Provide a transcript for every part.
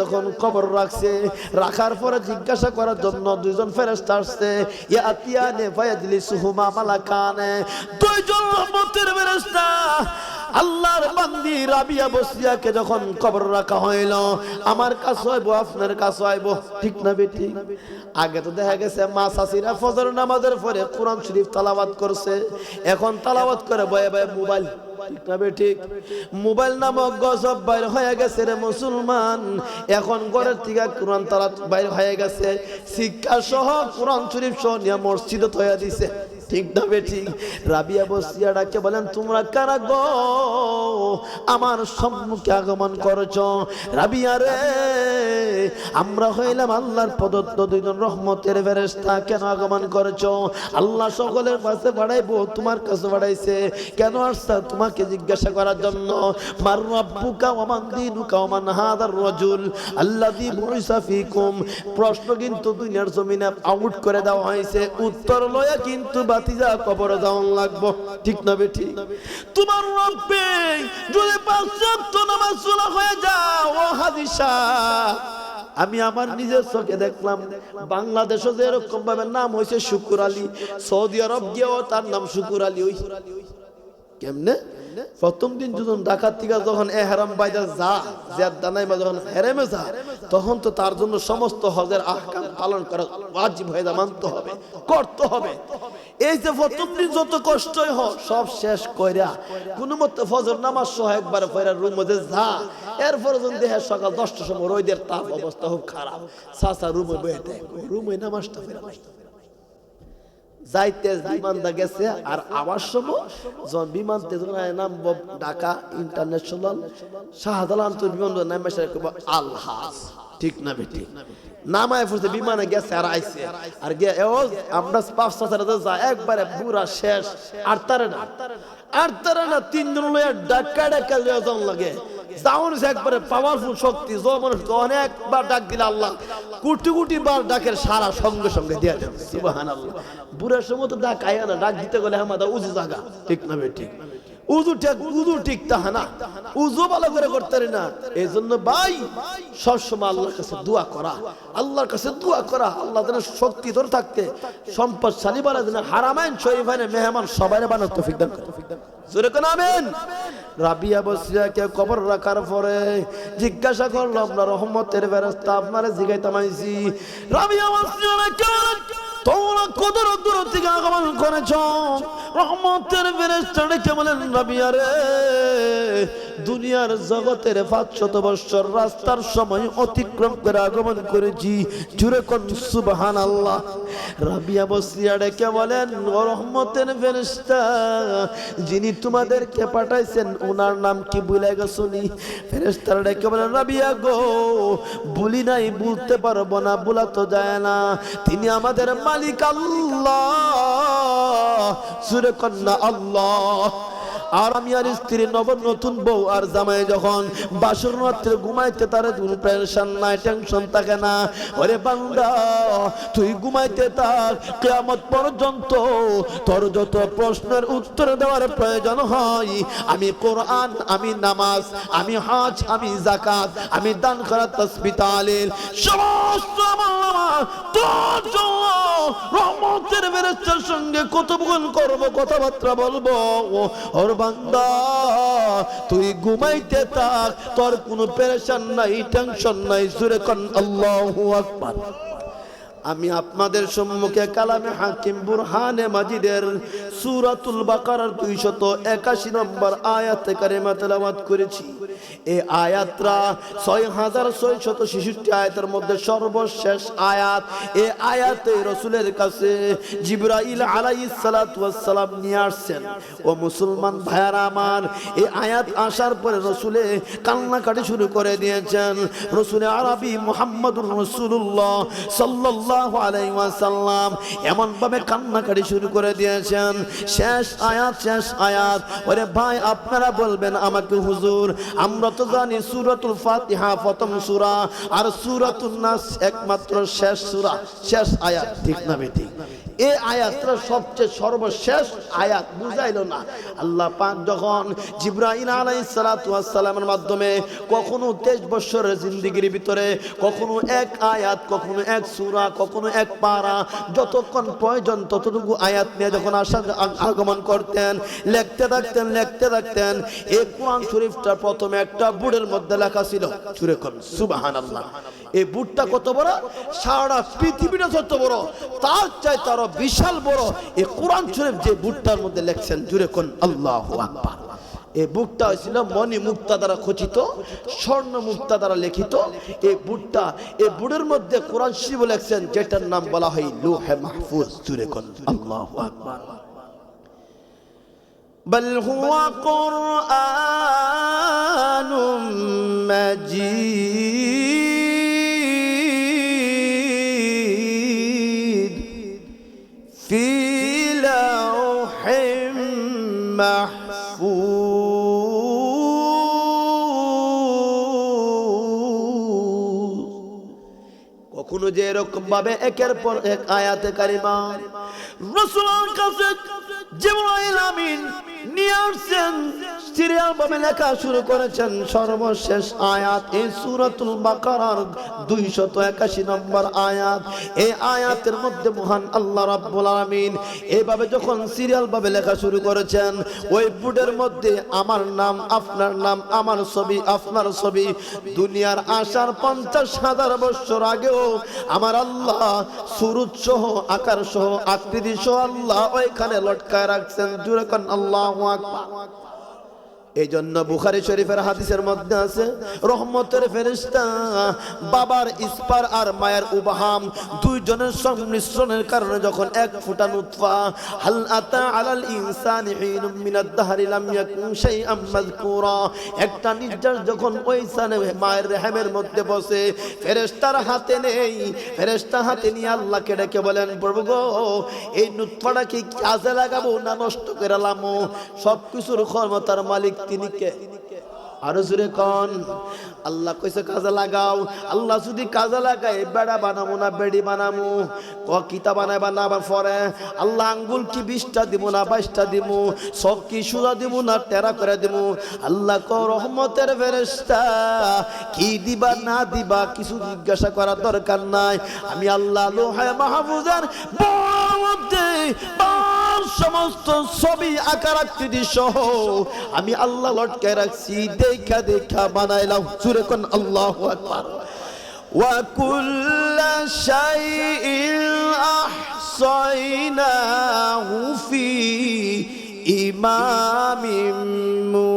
যখন কবর রাখছে, রাখার পরে জিজ্ঞাসা করার জন্য দুইজন ফেরেশতা আসছে, ইয়া আতিয়া নে ফায়াজলি সুহুমা মালাকানে। দুইজন রহমতের আল্লাহর বান্দি রাবিয়া বসরিয়াকে যখন কবর রাখা হইল, আমার কাছে আপনার কাছে ঠিক না বেটি আগে তো দেখা গেছে, মা সাসিরা ফজর নামাজের পরে কোরআন শরীফ তালাবাত করছে, এখন তালাবাত করে বয়ে বয়ে মোবাইল ঠিক না বে ঠিক। মোবাইল নামক গজব বাইর হয়ে গেছে রে মুসলমান। এখন ঘরের থেকে কোরআন তারা বাইর হয়ে গেছে। শিক্ষা সহ কোরআন শরীফ সহ নিয়ে মসজিদ হয়ে দিছে ঠিক না বেঠিক রাবিয়া বসিয়া ডাকে, বলেন, তোমরা কারা গো? আমার সম্মুখে আগমন করছ। রাবিয়া রে, আমরা হইলাম আল্লাহর প্রদত্ত দুইজন রহমতের ফেরেশতা। কেন আগমন করেছ? আল্লাহ সকলের কাছে বাড়াইবো, তোমার কাছে বাড়াইছে। কেন আসছা তোমাকে জিজ্ঞাসা করার জন্য? মার রব্বুকা ওয়া মান দীনুকা ওয়া মান হাদার রাজুল। আল্লাযী বুইসা ফীকুম। প্রশ্ন কিন্তু দুনিয়ার জমিনে আউট করে দেওয়া হয়েছে। উত্তর লয়া কিন্তু বাতিজা কবর দাওয়ান লাগবো। ঠিক না বেঠি তোমার রব্বে, যদি পাঁচ নামাজ চলা হয়ে যাও, ও হাদিসা, আমি আমার নিজের চোখে দেখলাম বাংলাদেশও যে এরকম ভাবে নাম হয়েছে শুকুর আলী, সৌদি আরব গিয়েও তার নাম শুকুর আলী ওই। কেমনে? প্রথম দিন যখন ঢাকার থেকে যখন এহরাম বাইদা যা জিয়াদ দানাইমা যখন হেরেমে যা তখন তো তার জন্য সমস্ত হজের আহকাম পালন করা ওয়াজিব হয়ে মানতে হবে, করতে হবে। এই যে প্রথম যত কষ্টই হোক সব শেষ কইরা কোনো মতে ফজর নামাজ সহ একবার ফেরা রুম মধ্যে যা। এরপর যখন দেহে সকাল দশটার সময় রোদের তাপ অবস্থা খুব খারাপ। সাসা রুমে বয়ে রুমে নামাজটা ফেরা যাইতে বিমানটা গেছে, আর আবার সময় যখন বিমান তেজনায় নামব ঢাকা ইন্টারন্যাশনাল, শাহজালাল তো বিমান নামে আলহাজ। ঠিক না বেটি? নামায় পড়ছে বিমানে গেছে আর আইছে। আর গিয়ে আমরা পাঁচ ছয় যা, একবারে পুরা শেষ। আর তারে না আর তারা না তিনজন লইয়া ডাকা ডাকা লইয়া যাওয়ার লাগে। পাওয়ারফুল শক্তি ডাক দিলে আল্লাহ কোটি কোটি বার ডাকের সারা সঙ্গে সঙ্গে ডাক না, ডাক দিতে গেলে জাগা। ঠিক না ঠিক। উজু ঠিক উজু ঠিক তাহা না। উজু ভালো করে করতে না। এই জন্য ভাই, সবসময় আল্লাহর কাছে দোয়া করা। আল্লাহর কাছে দোয়া করা। আল্লাহ যেন শক্তি ধরে থাকতে, সম্পদশালী বানা যেন হারামাইন, শরীফাইনে মেহমান সবাই বানার তৌফিক দান করে। জোরে কোন, আমেন। রাবিয়া বসিয়াকে কবর রাখার পরে জিজ্ঞাসা করল, আমরা রহমতের ফেরেশতা আপনারে জিগাইতাম আইছি রাবিয়া বসিয়াকে তোমরা কত দূর থেকে আগমন করেছ? রহমতের ফেরেশতা ডেকে বলেন রাবিয়া রে দুনিয়ার জগতের পাঁচশত বৎসর রাস্তার সময় অতিক্রম করে আগমন করেছি। জুড়ে কোন সুবহান আল্লাহ রাবিয়া বসিয়া ডেকে বলেন রহমতের ফেরেশতা, যিনি তোমাদেরকে পাঠাইছেন ওনার নাম কি ভুলে গেছনি ফেরেশতারা ডেকে বলেন রাবিয়া গো, ভুলি নাই বলতে পারব না বলা তো যায় না। তিনি আমাদের মালিক আল্লাহ। সুরে কন্যা আল্লাহ। আর আমি আর স্ত্রী নব নতুন বউ আর জামাই যখন বাসর রাত্রে ঘুমাইতে টেনশন নাই টেনশন থাকে না। ওরে তুই ঘুমাইতে তার কেয়ামত পর্যন্ত তোর যত প্রশ্নের উত্তর দেওয়ার প্রয়োজন হয়, আমি কোরআন, আমি নামাজ, আমি হাজ, আমি জাকাত আমি দান করা তসবি তালিল, সমস্ত তোর জন্য রহমতের সঙ্গে করব, কথাবার্তা বলব। ওর বান্দা, তুই ঘুমাইতে থাক, তোর কোনো পেরেশান নাই টেনশন নাই সুরে কন, আল্লাহু আকবার। আমি আপনাদের সম্মুখে কালামে হাকিম বুরহানে মাজিদের সূরাতুল বাকারার 281 নম্বর আয়াতে কারিমা তেলাওয়াত করেছি। এ আয়াতরা ছয় এই আয়াতটা 6666 আয়াতের মধ্যে সর্বশেষ আয়াত। এ আয়াতে রসুলের কাছে জিবরাইল আলাইহিস সালাতু ওয়াস নিয়ে আসছেন। ও মুসলমান ভাইয়ারা আমার এ আয়াত আসার পরে রাসূলে কান্নাকাটি শুরু করে দিয়েছেন। রসুলে আরবি মুহাম্মদুর রাসূলুল্লাহ সাল্লাল্লাহু আলাইহি ওয়াসাল্লাম এমন কান্নাকাটি শুরু করে দিয়েছেন। শেষ আয়াত শেষ আয়াত। ওরে ভাই, আপনারা বলবেন আমাকে, হুজুর, আমরা তো জানি সুরতুল ফাতিহা প্রথম সুরা, আর সুরাতুল নাস একমাত্র শেষ সুরা, শেষ আয়াত, ঠিক না, বেঠিক? এই আয়াতটা সবচেয়ে সর্বশেষ আয়াত, বুঝাইলো না। আল্লাহ পাক যখন জিব্রাহিম আলাইহিস সালাতু ওয়াস সালামের মাধ্যমে কখনো 23 বছরের জিন্দেগির ভিতরে, কখনো এক আয়াত, কখনো এক সূরা, কখনো এক পারা, যতক্ষণ প্রয়োজন ততটুকু আয়াত নিয়ে যখন আসা আগমন করতেন, লিখতে থাকতেন লিখতে থাকতেন, এই কোরআন শরীফটা প্রথমে একটা বুড়ের মধ্যে লেখা ছিল, সুরে কোন সুবহানাল্লাহ। এই বুটটা কত বড়? সারা পৃথিবীটা যত বড়, তার চাই তার বিশাল বড় এই কোরআন শরীফ যে বুটটার মধ্যে লেখছেন জুড়ে কোন আল্লাহ আকবার এই বুকটা হয়েছিল মণি মুক্তা দ্বারা খচিত স্বর্ণ মুক্তা দ্বারা লিখিত এই বুটটা এই বুড়ের মধ্যে কোরআন শরীফ লেখছেন যেটার নাম বলা হয় লোহে মাহফুজ জুড়ে কোন আল্লাহ আকবার بل هو قرآن مجيد কখনো যে এরকম ভাবে একের পর এক আয়াতে কারিমা। রসুল কাছে জিবরাইল আমিন নিয়ে আসছেন সিরিয়াল ভাবে লেখা শুরু করেছেন সর্বশেষ আয়াত। এই সূরাতুল বাকারার 281 নম্বর আয়াত। এই আয়াতের মধ্যে মহান আল্লাহ রাব্বুল আলামিন এইভাবে যখন সিরিয়াল ভাবে লেখা শুরু করেছেন, ওই মধ্যে আমার নাম, আপনার নাম, আমার ছবি, আপনার ছবি। দুনিয়ার আসার পঞ্চাশ হাজার বছর আগেও আমার আল্লাহ সুরুজ সহ, আকার সহ, আকৃতি সহ আল্লাহ ওইখানে লটকায় রাখছেন। জুড়ে কন আল্লাহ এই জন্য বুখারি শরীফের হাদিসের মধ্যে আছে, রহমতের ফেরিস্তা বাবার ইস্পার আর মায়ের উবাহাম দুইজনের সংমিশ্রণের কারণে যখন এক ফুটা নুতফা, হাল আতা আলাল ইনসানি হিনুম মিনাদ দাহরি লাম ইয়াকুন শাইআম মাযকুরা। একটা নির্যাস যখন ওই স্থানে মায়ের রেহেমের মধ্যে বসে, ফেরেশতার হাতে নেই ফেরেশতা হাতে নিয়ে আল্লাহকে ডেকে বলেন, প্রভু গো, এই নুতফাটা কি কাজে লাগাবো না নষ্ট করে লামো? সব কিছুর ক্ষমতার মালিক তিনি কে আরও জোরে কন। আল্লাহ কইছে, কাজে লাগাও। আল্লাহ যদি কাজে লাগায়, বেড়া বানামো না, বেড়ি বানামো। ক কিতা বানায় বানাবা পরে। আল্লাহ আঙ্গুল কি বিশটা দিব না বাইশটা দিব সব কি সুদা দিব না টেরা করে দিব আল্লাহ ক রহমতের ফেরেশতা। কি দিবা, না দিবা, কিছু জিজ্ঞাসা করার দরকার নাই। আমি আল্লাহ লোহায় মাহফুজের তার সমস্ত ছবি আকার আকৃতি সহ আমি আল্লাহ লটকে রাখছি দেখা দেখা বানাইলাম সুরে কোন আল্লাহ আকবার وكل شيء أحصيناه في إمام مبين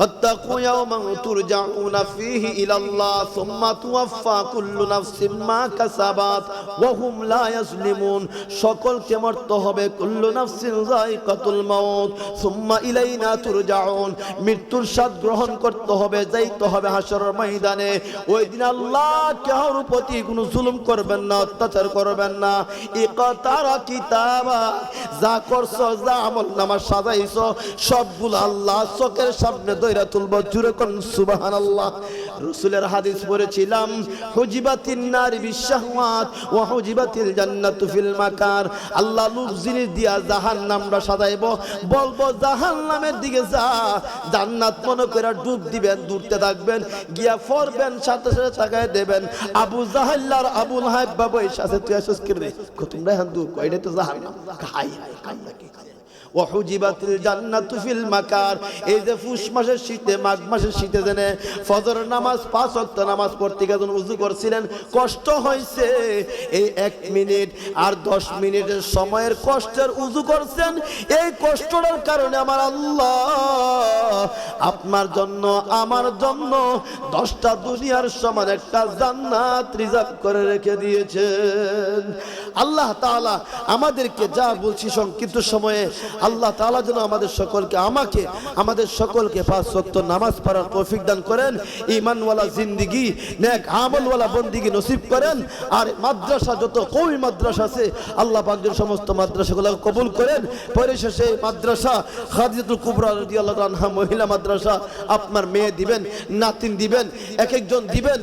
واتقوا يوما ترجعون فيه إلى الله ثم توفى كل نفس ما كسبت وهم لا يظلمون সকলকে মরতে হবে কুল্লু নাফসিন যায়কাতুল মাউত সুম্মা ইলাইনা তুরজাউন মৃত্যুর স্বাদ গ্রহণ করতে হবে যাইতে হবে হাসরের ময়দানে ওই দিন আল্লাহ কারোর প্রতি কোনো জুলুম করবেন না অত্যাচার করবেন না ইকতারা কিতাবা যা করছো যা আমল নামা সাজাইছো সবগুলো আল্লাহ চোখের সামনে দইরা তুলব জুরে কোন? সুবহানাল্লাহ। রাসূলের হাদিস পড়েছিলাম, হুজিবাতিন নার বিশাহওয়াত ওয়া হুজিবাতিল জান্নাতু ফিল মাকার। আল্লাহ লোক জিনিস দিয়া জাহান্নামটা সাজাইব। বলব, জাহান্নামের দিকে যা, জান্নাত মনে করে ডুব দিবেন, দূরতে থাকবেন, গিয়া ফরবেন, সাথে সাথে তাকায় দেবেন। আবু জাহাল্লার আবুল হাইব বাবু এই সাথে তুই আসিস কি রে তোমরা হান দূর কইলে তো জাহান্নাম? খাই হাই কান্না ওয়াহুজিবাতিল জান্নাতু ফিল মাকার এই যে ফুস মাসের শীতে, মাঘ মাসের শীতে জেনে ফজর নামাজ, পাঁচ ওয়াক্ত নামাজ পড়তে গিয়ে যখন উজু করছিলেন, কষ্ট হয়েছে। এই এক মিনিট আর দশ মিনিটের সময়ের কষ্টের উজু করছেন। এই কষ্টটার কারণে আমার আল্লাহ আপনার জন্য, আমার জন্য দশটা দুনিয়ার সমান একটা জান্নাত রিজার্ভ করে রেখে দিয়েছেন। আল্লাহ তাআলা আমাদেরকে যা বলছি সংক্ষিপ্ত সময়ে আল্লাহ তালা যেন আমাদের সকলকে, আমাকে, আমাদের সকলকে পাঁচ ওয়াক্ত নামাজ পড়ার তৌফিক দান করেন ইমানওয়ালা জিন্দিগি, নেক আমলওয়ালা বন্দিগি নসিব করেন, আর মাদ্রাসা যত কৌমি মাদ্রাসা আছে, আল্লাহ পাক যেন সমস্ত মাদ্রাসাগুলো কবুল করেন। পরিশেষে মাদ্রাসা, খাদিজাতুল কুবরা রাদিয়াল্লাহু আনহা মহিলা মাদ্রাসা, আপনার মেয়ে দিবেন, নাতিন দিবেন এক একজন দিবেন